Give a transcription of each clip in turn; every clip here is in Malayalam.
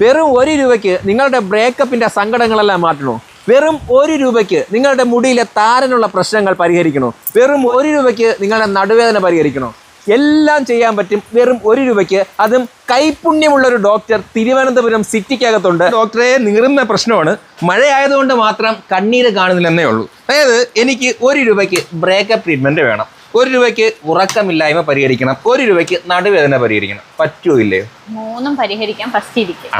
വെറും ഒരു രൂപയ്ക്ക് നിങ്ങളുടെ ബ്രേക്കപ്പിന്റെ സങ്കടങ്ങളെല്ലാം മാറ്റണോ? വെറും ഒരു രൂപയ്ക്ക് നിങ്ങളുടെ മുടിയിലെ താരനുള്ള പ്രശ്നങ്ങൾ പരിഹരിക്കണോ? വെറും ഒരു രൂപയ്ക്ക് നിങ്ങളുടെ നടുവേദന പരിഹരിക്കണോ? എല്ലാം ചെയ്യാൻ പറ്റും. വെറും ഒരു രൂപയ്ക്ക്. അതും കൈപുണ്യമുള്ള ഒരു ഡോക്ടർ തിരുവനന്തപുരം സിറ്റിക്കകത്തുണ്ട് ഡോക്ടറെ നീറുന്ന പ്രശ്നമാണ്. മഴയായതുകൊണ്ട് മാത്രം കണ്ണീര് കാണുന്നില്ലെന്നേ ഉള്ളൂ. അതായത് എനിക്ക് ഒരു രൂപയ്ക്ക് ബ്രേക്കപ്പ് ട്രീറ്റ്മെന്റ് വേണം. ഒരു രൂപയ്ക്ക് ഉറക്കമില്ലായ്മ പരിഹരിക്കണം ഒരു രൂപയ്ക്ക് നടുവേദന പരിഹരിക്കണം. പറ്റുമോ ഇല്ലയോ? മൂന്നും പരിഹരിക്കാൻ ഫസ്റ്റ് ഇരിക്കും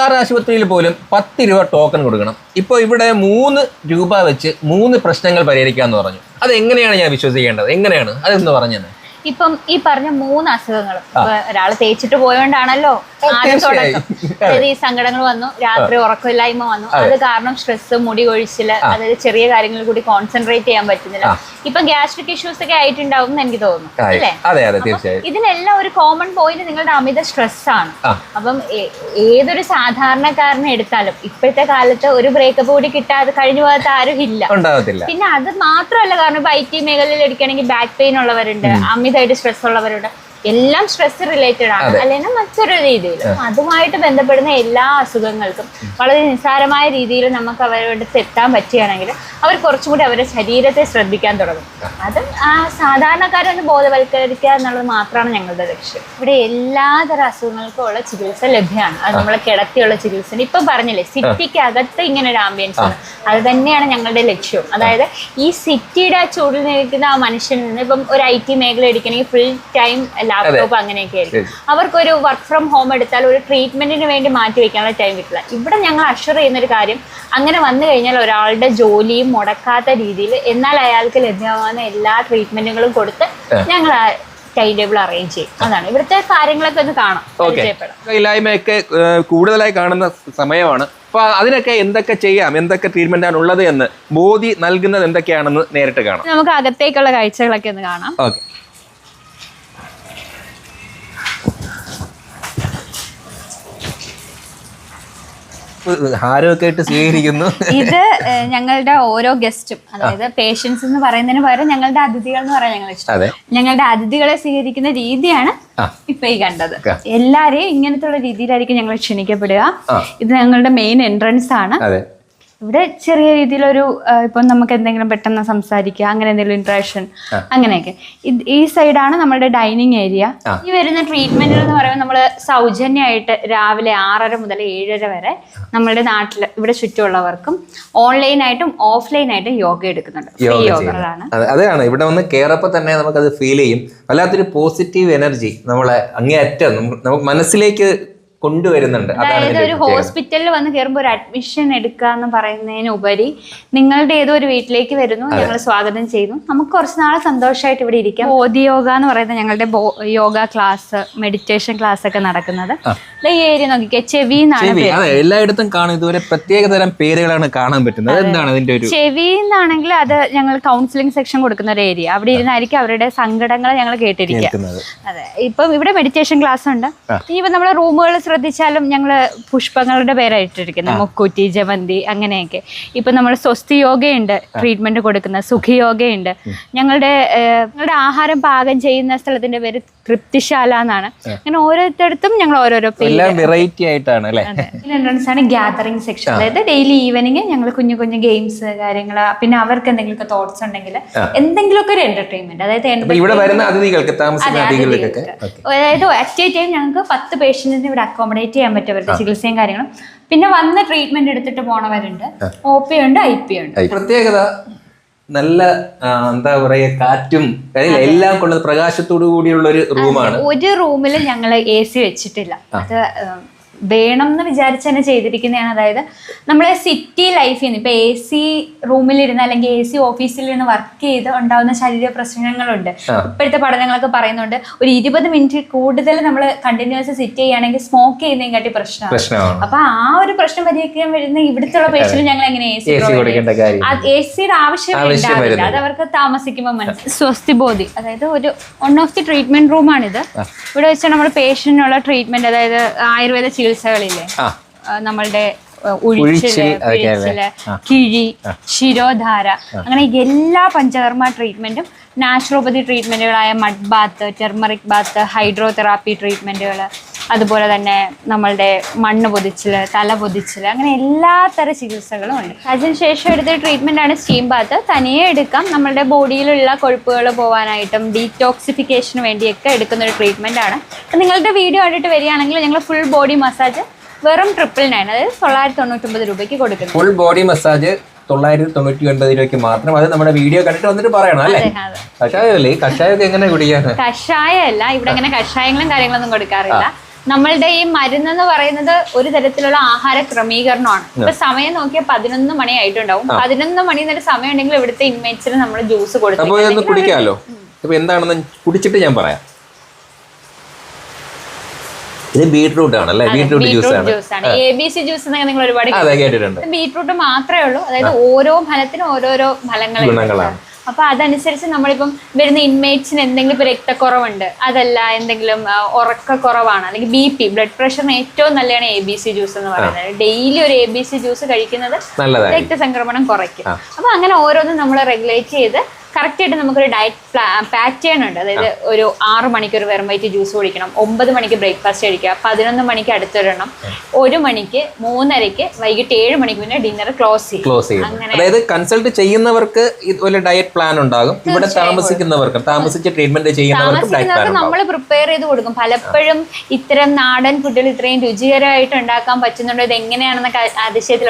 സർക്കാർ ആശുപത്രിയിൽ പോലും പത്ത് രൂപ ടോക്കൺ കൊടുക്കണം. ഇപ്പോൾ ഇവിടെ മൂന്ന് രൂപ വെച്ച് മൂന്ന് പ്രശ്നങ്ങൾ പരിഹരിക്കാമെന്ന് പറഞ്ഞു. അത് എങ്ങനെയാണ് ഞാൻ വിശ്വസിക്കേണ്ടത്? എങ്ങനെയാണ്? അതെന്ന് പറഞ്ഞത് ഇപ്പം ഈ പറഞ്ഞ മൂന്ന് അസുഖങ്ങളും ഒരാൾ തേച്ചിട്ട് പോയോണ്ടാണല്ലോ. ആദ്യം ഈ സങ്കടങ്ങൾ വന്നു രാത്രി ഉറക്കമില്ലായ്മ വന്നു. അത്. കാരണം സ്ട്രെസ് മുടി കൊഴിച്ചിൽ അതായത് ചെറിയ കാര്യങ്ങളിൽ കൂടി കോൺസെൻട്രേറ്റ് ചെയ്യാൻ പറ്റുന്നില്ല. ഇപ്പൊ ഗ്യാസ്ട്രിക് ഇഷ്യൂസ് ഒക്കെ ആയിട്ടുണ്ടാവും എന്ന് എനിക്ക് തോന്നുന്നു അല്ലേ? അതെ അതെ തീർച്ചയായും. ഇതിനെല്ലാം ഒരു കോമൺ പോയിന്റ് നിങ്ങളുടെ അമിത സ്ട്രെസ് ആണ്. അപ്പം ഏതൊരു സാധാരണക്കാരനെ എടുത്താലും ഇപ്പോഴത്തെ കാലത്ത് ഒരു ബ്രേക്കപ്പ് കൂടി കിട്ടാതെ കഴിഞ്ഞു പോകാത്ത ആരും ഇല്ല. പിന്നെ അത് മാത്രമല്ല കാരണം ഇപ്പൊ ഐ ടി മേഖലയിൽ എടുക്കുകയാണെങ്കിൽ ബാക്ക് പെയിൻ ഉള്ളവരുണ്ട് അമിതമായിട്ട് സ്ട്രെസ് ഉള്ളവരുണ്ട്. എല്ലാം സ്ട്രെസ് റിലേറ്റഡ് ആണ്. അല്ലെങ്കിൽ മറ്റൊരു രീതിയിൽ അതുമായിട്ട് ബന്ധപ്പെടുന്ന എല്ലാ അസുഖങ്ങൾക്കും വളരെ നിസ്സാരമായ രീതിയിൽ നമുക്ക് അവരോട് അടുത്ത് എത്താൻ പറ്റുകയാണെങ്കിൽ അവർ കുറച്ചും കൂടി അവരുടെ ശരീരത്തെ ശ്രദ്ധിക്കാൻ തുടങ്ങും. അത് ആ സാധാരണക്കാരെ ഒന്ന് ബോധവൽക്കരിക്കുക എന്നുള്ളത് മാത്രമാണ് ഞങ്ങളുടെ ലക്ഷ്യം. ഇവിടെ എല്ലാതരം അസുഖങ്ങൾക്കും ഉള്ള ചികിത്സ ലഭ്യമാണ്. അത് നമ്മളെ കിടത്തിയുള്ള ചികിത്സ ഇപ്പം പറഞ്ഞില്ലേ സിറ്റിക്ക് അകത്ത് ഇങ്ങനെ ഒരു ആംബിയൻസ് ആണ്. അത് തന്നെയാണ് ഞങ്ങളുടെ ലക്ഷ്യവും. അതായത് ഈ സിറ്റിയുടെ ആ ചൂടിൽ നിൽക്കുന്ന ആ മനുഷ്യനിൽ നിന്ന് ഇപ്പം ഒരു ഐ ടി മേഖല എടുക്കണമെങ്കിൽ ഫുൾ ടൈം ലാപ്ടോപ്പ് അങ്ങനെയൊക്കെ ആയിരിക്കും. അവർക്കൊരു വർക്ക് ഫ്രം ഹോം എടുത്താൽ ഒരു ട്രീറ്റ്മെന്റിന് വേണ്ടി മാറ്റി വെക്കാനുള്ള ടൈം കിട്ടില്ല. ഇവിടെ ഞങ്ങൾ അഷർ ചെയ്യുന്ന ഒരു കാര്യം അങ്ങനെ വന്നു കഴിഞ്ഞാൽ ഒരാളുടെ ജോലിയും മുടക്കാത്ത രീതിയിൽ എന്നാൽ അയാൾക്ക് ലഭ്യമാകുന്ന എല്ലാ ട്രീറ്റ്മെന്റുകളും കൊടുത്ത് ഞങ്ങൾ ടൈം ടേബിൾ അറേഞ്ച് ചെയ്യും. അതാണ്. ഇവിടുത്തെ കാര്യങ്ങളൊക്കെ ഒന്ന് കാണാം. ഓക്കെ. ഇല്ലായ്മയൊക്കെ കൂടുതലായി കാണുന്ന സമയമാണ്. അപ്പൊ അതിനൊക്കെ എന്തൊക്കെ ചെയ്യാം എന്തൊക്കെ ട്രീറ്റ്മെന്റ് ആണ് ഉള്ളത് എന്ന് ബോധി നൽകുന്നത് എന്തൊക്കെയാണെന്ന് നേരിട്ട് കാണാം. നമുക്ക് അകത്തേക്കുള്ള കാഴ്ചകളൊക്കെ ഒന്ന് കാണാം. ഓക്കെ. ഹാരമൊക്കെ ആയിട്ട് സ്വീകരിക്കുന്നു. ഇത് ഞങ്ങളുടെ ഓരോ ഗസ്റ്റും അതായത് പേഷ്യൻസ് എന്ന് പറയുന്നതിന് പകരം ഞങ്ങളുടെ അതിഥികൾ എന്ന് പറയാൻ ഞങ്ങൾ ഇഷ്ടം. ഞങ്ങളുടെ അതിഥികളെ സ്വീകരിക്കുന്ന രീതിയാണ്. ഇപ്പൊ ഈ കണ്ടത്. എല്ലാരെയും ഇങ്ങനത്തെ രീതിയിലായിരിക്കും ഞങ്ങൾ ക്ഷണിക്കപ്പെടുക. ഇത് ഞങ്ങളുടെ മെയിൻ എൻട്രൻസ് ആണ്. ഇവിടെ ചെറിയ രീതിയിലൊരു ഇപ്പൊ നമുക്ക് എന്തെങ്കിലും പെട്ടെന്ന് സംസാരിക്കുക അങ്ങനെ എന്തെങ്കിലും ഇൻട്രാക്ഷൻ അങ്ങനെയൊക്കെ. ഈ സൈഡാണ് നമ്മുടെ ഡൈനിങ് ഏരിയ ഈ വരുന്ന ട്രീറ്റ്മെന്റുകൾ എന്ന് പറയുമ്പോൾ നമ്മൾ സൗജന്യമായിട്ട് രാവിലെ ആറര മുതൽ ഏഴര വരെ നമ്മുടെ നാട്ടിൽ ഇവിടെ ചുറ്റുമുള്ളവർക്കും ഓൺലൈനായിട്ടും ഓഫ്ലൈനായിട്ടും യോഗ എടുക്കുന്നുണ്ട്. ഫ്രീ യോഗകളാണ്. അതാണ് ഇവിടെ വന്ന് കയറപ്പോൾ തന്നെ നമുക്ക് അത് ഫീൽ ചെയ്യും. വല്ലാത്തൊരു പോസിറ്റീവ് എനർജി നമ്മളെ അങ്ങേയറ്റം നമുക്ക് മനസ്സിലേക്ക് കൊണ്ടുവരുന്നുണ്ട്. അതായത് ഒരു ഹോസ്പിറ്റലിൽ വന്ന് കയറുമ്പോൾ ഒരു അഡ്മിഷൻ എടുക്കുക എന്ന് പറയുന്നതിന് ഉപരി നിങ്ങളുടെ ഏതോ ഒരു വീട്ടിലേക്ക് വരുന്നു ഞങ്ങൾ സ്വാഗതം ചെയ്യുന്നു. നമുക്ക് കുറച്ച് നാളെ സന്തോഷമായിട്ട് ഇവിടെ ഇരിക്കാം. ബോധി യോഗ എന്ന് പറയുന്ന ഞങ്ങളുടെ യോഗ ക്ലാസ് മെഡിറ്റേഷൻ ക്ലാസ് ഒക്കെ നടക്കുന്നത്. ഈ ഏരിയ നോക്കിക്കേ ചെവി എല്ലായിടത്തും കാണും. ഇതുവരെ പ്രത്യേക തരം പേരുകളാണ് കാണാൻ പറ്റുന്നത്. എന്താണ് അതിന്റെ ഒരു ചെവി എന്നാണെങ്കിൽ അത് ഞങ്ങൾ കൗൺസിലിംഗ് സെക്ഷൻ കൊടുക്കുന്ന ഒരു ഏരിയ അവിടെ ഇരുന്നായിരിക്കും അവരുടെ സങ്കടങ്ങൾ ഞങ്ങൾ കേട്ടിരിക്കുക. അതെ. ഇപ്പം ഇവിടെ മെഡിറ്റേഷൻ ക്ലാസ് ഉണ്ട്. ഇപ്പം നമ്മുടെ റൂമുകൾ ശ്രദ്ധിച്ചാലും ഞങ്ങൾ പുഷ്പങ്ങളുടെ പേരായിട്ടിരിക്കുന്നത്. മുക്കൂറ്റി ജമന്തി അങ്ങനെയൊക്കെ. ഇപ്പം നമ്മൾ സ്വസ്തി യോഗയുണ്ട് ട്രീറ്റ്മെന്റ് കൊടുക്കുന്ന സുഖി യോഗയുണ്ട്. ഞങ്ങളുടെ ഞങ്ങളുടെ ആഹാരം പാകം ചെയ്യുന്ന സ്ഥലത്തിന്റെ പേര് തൃപ്തിശാല എന്നാണ്. അങ്ങനെ ഓരോരുത്തടത്തും ഞങ്ങൾ ഓരോരോ വെറൈറ്റി ആയിട്ടാണ് എൻട്രൻസ് ആണ് ഗ്യാതറിംഗ് സെക്ഷൻ അതായത് ഡെയിലി ഈവനിങ് ഞങ്ങൾ കുഞ്ഞു കുഞ്ഞു ഗെയിംസ് കാര്യങ്ങൾ പിന്നെ അവർക്ക് എന്തെങ്കിലുമൊക്കെ തോട്ട്സ് ഉണ്ടെങ്കിൽ എന്തെങ്കിലുമൊക്കെ ഒരു എന്റർടൈൻമെന്റ് അതായത് ഇവിടെ വരുന്ന അതിഥികൾക്ക് താമസിക്കുന്ന അതിഥികൾക്ക്. അതായത് അറ്റ് എ ടൈം ഞങ്ങൾക്ക് പത്ത് പേഷ്യൻസിന് ഇവിടെ അക്കോമഡേറ്റ് ചെയ്യാൻ പറ്റും അവരുടെ ചികിത്സയും കാര്യങ്ങളും. പിന്നെ വന്ന് ട്രീറ്റ്മെന്റ് എടുത്തിട്ട് പോണവരുണ്ട്. ഒ പി ഉണ്ട് ഐ പി. ഉണ്ട് പ്രത്യേകത നല്ല എന്താ പറയുക കാറ്റും എല്ലാം കൊണ്ടത് പ്രകാശത്തോടു കൂടിയുള്ള ഒരു റൂമാണ്. ഒരു റൂമിൽ ഞങ്ങൾ എ സി വെച്ചിട്ടില്ല. അത് വേണം എന്ന് വിചാരിച്ച് തന്നെ ചെയ്തിരിക്കുന്നതാണ്. അതായത് നമ്മളെ സിറ്റി ലൈഫിൽ നിന്ന് ഇപ്പൊ എ സി റൂമിലിരുന്ന് അല്ലെങ്കിൽ എ സി ഓഫീസിലിരുന്ന് വർക്ക് ചെയ്ത് ഉണ്ടാവുന്ന ശരീര പ്രശ്നങ്ങളുണ്ട്. ഇപ്പോഴത്തെ പഠനങ്ങളൊക്കെ പറയുന്നുണ്ട്. ഒരു ഇരുപത് മിനിറ്റ് കൂടുതൽ നമ്മൾ കണ്ടിന്യൂസ് സിറ്റ് ചെയ്യുകയാണെങ്കിൽ സ്മോക്ക് ചെയ്യുന്നതിനെ കാട്ടി പ്രശ്നമാണ്. അപ്പൊ ആ ഒരു പ്രശ്നം പരിഹരിക്കാൻ വരുന്ന ഇവിടുത്തെ പേഷ്യന്റ് ഞങ്ങൾ എങ്ങനെ എ സി എ സിയുടെ ആവശ്യം ഉണ്ടാവില്ല. അത് അവർക്ക് താമസിക്കുമ്പോൾ മനസ്സിലായി സ്വസ്തി ബോധി. അതായത് ഒരു വൺ ഓഫ് ദി ട്രീറ്റ്മെന്റ് റൂമാണിത് ഇവിടെ വെച്ചാൽ നമ്മൾ പേഷ്യന്റിനുള്ള ട്രീറ്റ്മെന്റ് അതായത് ആയുർവേദ ചികിത്സകളില്ലേ? നമ്മളുടെ ഉഴിച്ചിൽ പിഴിച്ചിൽ കിഴി ശിരോധാര അങ്ങനെ എല്ലാ പഞ്ചകർമ്മ ട്രീറ്റ്മെന്റും naturopathy ട്രീറ്റ്മെന്റുകളായ mud bath turmeric bath hydrotherapy ട്രീറ്റ്മെന്റുകൾ അതുപോലെ തന്നെ നമ്മളുടെ മണ്ണ് പൊതിച്ചിൽ തല പൊതിച്ചിൽ അങ്ങനെ എല്ലാ തരം ചികിത്സകളും ഉണ്ട്. അതിനുശേഷം എടുത്ത ട്രീറ്റ്മെന്റ് ആണ് സ്റ്റീം ബാത്ത് തനിയെ എടുക്കാം. നമ്മളുടെ ബോഡിയിലുള്ള കൊഴുപ്പുകൾ പോകാനായിട്ടും ഡീറ്റോക്സിഫിക്കേഷന് വേണ്ടിയൊക്കെ എടുക്കുന്ന ഒരു ട്രീറ്റ്മെന്റ് ആണ്. നിങ്ങളുടെ വീഡിയോ കണ്ടിട്ട് വരികയാണെങ്കിൽ ഞങ്ങൾ ഫുൾ ബോഡി മസാജ് വെറും ട്രിപ്പിൾ നയൻ അതായത് തൊള്ളായിരത്തി തൊണ്ണൂറ്റൊമ്പത് രൂപയ്ക്ക് കൊടുക്കുന്നത് ഫുൾ ബോഡി മസാജ് തൊള്ളായിരത്തി തൊണ്ണൂറ്റി ഒൻപത് രൂപയ്ക്ക് മാത്രം. അത് നമ്മുടെ വീഡിയോ കണ്ടിട്ട് വന്നിട്ട് പറയണം അല്ലേ? കഷായമല്ലേ? എങ്ങനെ കഷായമൊക്കെ എങ്ങനെ അല്ല കഷായമല്ല ഇവിടെ അങ്ങനെ കഷായങ്ങളും കാര്യങ്ങളൊന്നും കൊടുക്കാറില്ല. നമ്മളുടെ ഈ മരുന്ന് എന്ന് പറയുന്നത് ഒരു തരത്തിലുള്ള ആഹാര ക്രമീകരണമാണ്. ഇപ്പൊ സമയം നോക്കിയാൽ പതിനൊന്ന് മണി ആയിട്ടുണ്ടാവും. പതിനൊന്ന് മണി എന്നൊരു സമയം ഉണ്ടെങ്കിൽ ഇവിടുത്തെ ഇൻമേറ്റ്സിന് നമ്മൾ ജ്യൂസ് കൊടുക്കും എന്താണെന്ന് കുടിച്ചിട്ട് ഞാൻ പറയാം. ഇത് ബീട്രൂട്ട് ആണ് അല്ലേ? ബീട്രൂട്ട് ജ്യൂസ് ആണ്. എ ബി സി ജ്യൂസ് എന്നൊക്കെ നിങ്ങൾ ഒരുപാട് അതെ കേട്ടിട്ടുണ്ട്. ബീട്രൂട്ട് മാത്രമേ ഉള്ളൂ. അതായത് ഓരോ ഫലത്തിനും ഓരോരോ ഫലങ്ങളാണ് ഗുണങ്ങളാണ്. അപ്പൊ അതനുസരിച്ച് നമ്മളിപ്പം വരുന്ന ഇൻമേറ്റ്സിന് എന്തെങ്കിലും ഇപ്പൊ രക്തക്കുറവുണ്ട്. അതല്ല എന്തെങ്കിലും ഉറക്കക്കുറവാണ്. അല്ലെങ്കിൽ ബി പി ബ്ലഡ് പ്രഷറിന് ഏറ്റവും നല്ലതാണ് എ ബി സി ജ്യൂസ് എന്ന് പറയുന്നത്. ഡെയിലി ഒരു എ ബി സി ജ്യൂസ് കഴിക്കുന്നത് രക്തസംക്രമണം കുറയ്ക്കും. അപ്പൊ അങ്ങനെ ഓരോന്നും നമ്മൾ റെഗുലേറ്റ് ചെയ്ത് കറക്റ്റ് ആയിട്ട് നമുക്കൊരു ഡയറ്റ് പാറ്റേൺ ഉണ്ട്. അതായത് ഒരു ആറ് മണിക്ക് ഒരു വെറും വൈറ്റ് ജ്യൂസ് കുടിക്കണം. ഒമ്പത് മണിക്ക് ബ്രേക്ക്ഫാസ്റ്റ് കഴിക്കുക. പതിനൊന്ന് മണിക്ക് അടുത്തിടണം ഒരു മണിക്ക് മൂന്നരയ്ക്ക് വൈകിട്ട് ഏഴ് മണിക്ക് പിന്നെ ഡിന്നർ ക്ലോസ് ചെയ്യും. ക്ലോസ് ചെയ്യും. അതായത് കൺസൾട്ട് ചെയ്യുന്നവർക്ക് ഇതുപോലെ ഡയറ്റ് പ്ലാൻ ഉണ്ടാകും. ഇവിടെ താമസിക്കുന്നവർക്ക് താമസിച്ച് ട്രീറ്റ്മെന്റ് ചെയ്യുന്നവർക്ക് നമ്മൾ പ്രിപ്പയർ ചെയ്ത് കൊടുക്കും. പലപ്പോഴും ഇത്തരം നാടൻ ഫുഡുകൾ ഇത്രയും രുചികരമായിട്ട് ഉണ്ടാക്കാൻ പറ്റുന്നുണ്ടോ? ഇത് എങ്ങനെയാണെന്നൊക്കെ അതിശയത്തിൽ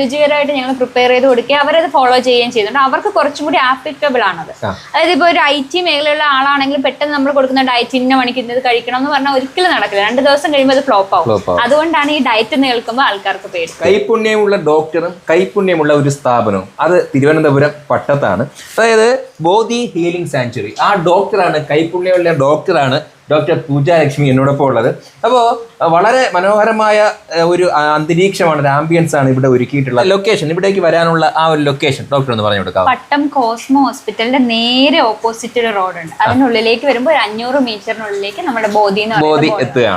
രുചികരമായിട്ട് ഞങ്ങൾ പ്രിപ്പയർ ചെയ്ത് കൊടുക്കുക അവരത് ഫോളോ ചെയ്യുകയും ചെയ്യുന്നുണ്ട്. അവർക്ക് കുറച്ചും കൂടി ആപ്ലിക്കബിൾ ആണത്. അതായത് ഇപ്പൊ ഒരു ഐ ടി മേഖലയുള്ള ആളാണെങ്കിൽ പെട്ടെന്ന് നമ്മൾ കൊടുക്കുന്ന ഡയറ്റ് ഇന്ന മണിക്ക് ഇന്നത് കഴിക്കണം എന്ന് പറഞ്ഞാൽ ഒരിക്കലും നടക്കില്ല. രണ്ട് ദിവസം കഴിയുമ്പോൾ അത് ഫ്ലോപ്പ് ആവും. അതുകൊണ്ടാണ് ഈ ഡയറ്റ് എന്ന് കേൾക്കുമ്പോൾ ആൾക്കാർക്ക് പേടി കൈപുണ്യമുള്ള ഡോക്ടറും കൈപുണ്യമുള്ള ഒരു സ്ഥാപനവും അത് തിരുവനന്തപുരം പട്ടത്താണ്. അതായത് ബോധി ഹീലിംഗ് സാങ്ച്വറി ആ ഡോക്ടറാണ് കൈപുണ്യമുള്ള ഡോക്ടറാണ് ഡോക്ടർ പൂജ ലക്ഷ്മി എന്നോടൊപ്പം ഉള്ളത്. അപ്പോൾ വളരെ മനോഹരമായ ഒരു അന്തരീക്ഷമാണ് ഒരു ആംബിയൻസ് ആണ് ഇവിടെ ഒരുക്കിയിട്ടുള്ള ലൊക്കേഷൻ ഇവിടേക്ക് വരാനുള്ള ആ ഒരു ലൊക്കേഷൻ ഡോക്ടർ ഒന്ന് പറഞ്ഞു കൊടുക്കാം പട്ടം കോസ്മോ ഹോസ്പിറ്റലിന്റെ നേരെ ഓപ്പോസിറ്റ് ഒരു റോഡുണ്ട് അതിനുള്ളിലേക്ക് വരുമ്പോൾ ഒരു അഞ്ഞൂറ് മീറ്ററിനുള്ളിലേക്ക് നമ്മുടെ ബോധി ബോധി എത്തുകയാണ്.